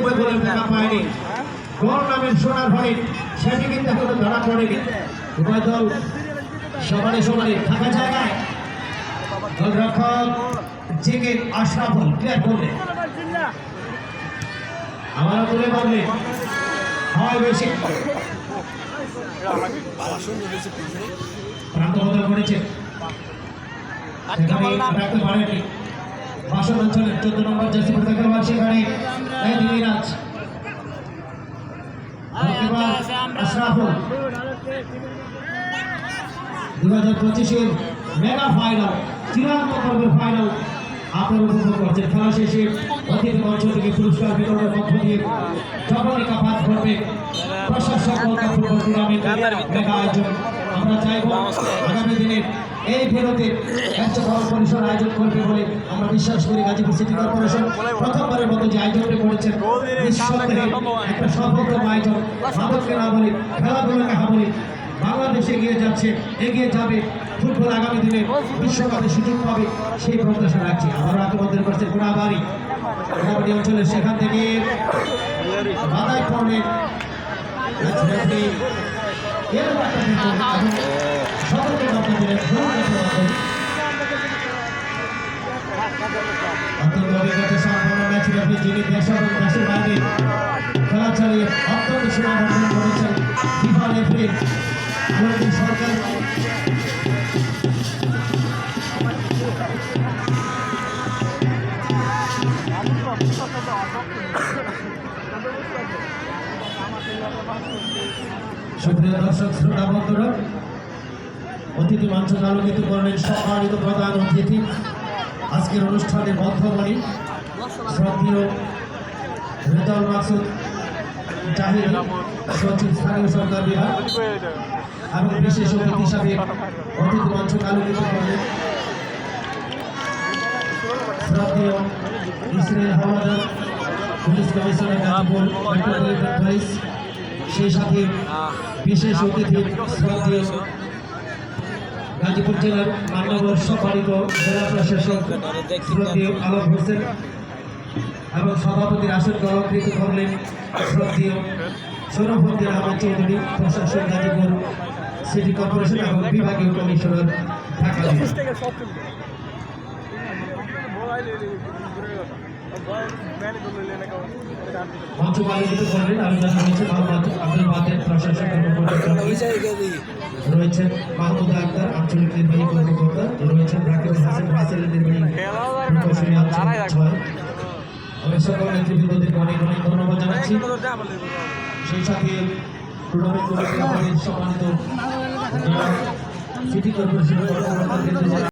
ইতিমধ্যে বলে দেখা পায়নি কোন নামের সোনার হরিণ সেটি কিন্তু এখনও ধরা পড়েনি। উভয় দল সমানে সমানে থাকা জায়গায়। গোলরক্ষক জেগে আশরাফুল ক্লিয়ার করলেন আবারও তুলে মারলেন হয় বেশি। প্রান্ত বদল সেখানে রাখতে পারেনি। বাসন অঞ্চলের চোদ্দ নম্বর জার্সি পতাকা খেলোয়াড় সেখানে এই দিমিরাজ আশরাফুল। দু হাজার পঁচিশের মেগা ফাইনাল চূড়ান্ত পর্বের ফাইনাল আপনারা উপভোগ করছেন খেলা শেষে অতিথি মঞ্চ থেকে পুরস্কার বিতরণের মধ্য দিয়ে জবনিকা পাঠ করবে প্রশাসক ফুটবল টুর্নামেন্টের মেগা আয়োজন। আমরা চাইব আগামী দিনে এই ফেরতে একটা বড় পরিসর আয়োজন করবে বলে আমরা বিশ্বাস করি। গাজীপুর সিটি কর্পোরেশন প্রথমবারের মতো যে আয়োজনটি করেছেন একটা সফলতম আয়োজন মাদককে না বলে খেলাধুলাকে হা বলি বাংলাদেশ এগিয়ে যাচ্ছে, এগিয়ে যাবে। ফুটবল আগামী দিনে বিশ্বকাপে সুযোগ পাবে সেই প্রত্যাশা রাখছি। আবারও আক্রমণের করছে গোড়াবাড়ি গোড়াবাড়ি অঞ্চলের সেখান থেকে বাধাই পড়লেন রেফারি এর একটা কিন্তু এবং সকলকে বাধা দিলেন ভুল করতে অত্যন্ত অভিজ্ঞতা সম্পন্ন ম্যাচ রেফারি যিনি দেশ এবং দেশের বাইরে খেলা চালিয়ে অত্যন্ত সুনাম অর্জন করেছেন ফিফা রেফারি সরকার। সুপ্রিয় দর্শক, শ্রোতা, বন্ধুরা, অতিথি মঞ্চ আলোকিত করলেন সম্মানিত প্রধান অতিথি। আজকের অনুষ্ঠানের মধ্যমণি শ্রদ্ধীয় রেজাউল মাসুদ জাহির সচিব স্থানীয় সরকার বিভাগ এবং বিশেষ অতিথি হিসাবে অতিথি মঞ্চ আলোকিত করলেন শ্রদ্ধেয় Israil Howlader, police commissioner Gazipur metropolitan police, সেই জেলার মান্যবর সম্মানিত জেলা প্রশাসক আলম হোসেন। এবং সভাপতির আসনকে অলঙ্কৃত করলেন শ্রদ্ধেয় সৌরভদ্দিন আহমদ চৌধুরী প্রশাসক গাজীপুর সিটি কর্পোরেশন এবং বিভাগীয় কমিশনার ঢাকা জেলা। মঞ্চ আলোচনা হয়েছে আব্দুল বাতের প্রশাসক রয়েছেন মাহমুদ আক্তার আঞ্চলিক নির্বাহী কর্মকর্তা রয়েছেন রাকিব হাসান রাসেল নির্বাহী প্রকৌশলী অঞ্চল ছয় আমি সকল নেতৃবৃন্দদেরকে অনেক অনেক ধন্যবাদ জানাচ্ছি। সেই সাথে টুর্নামেন্ট কমিটি আমাদের সম্মানিত সিটি কর্পোরেশনের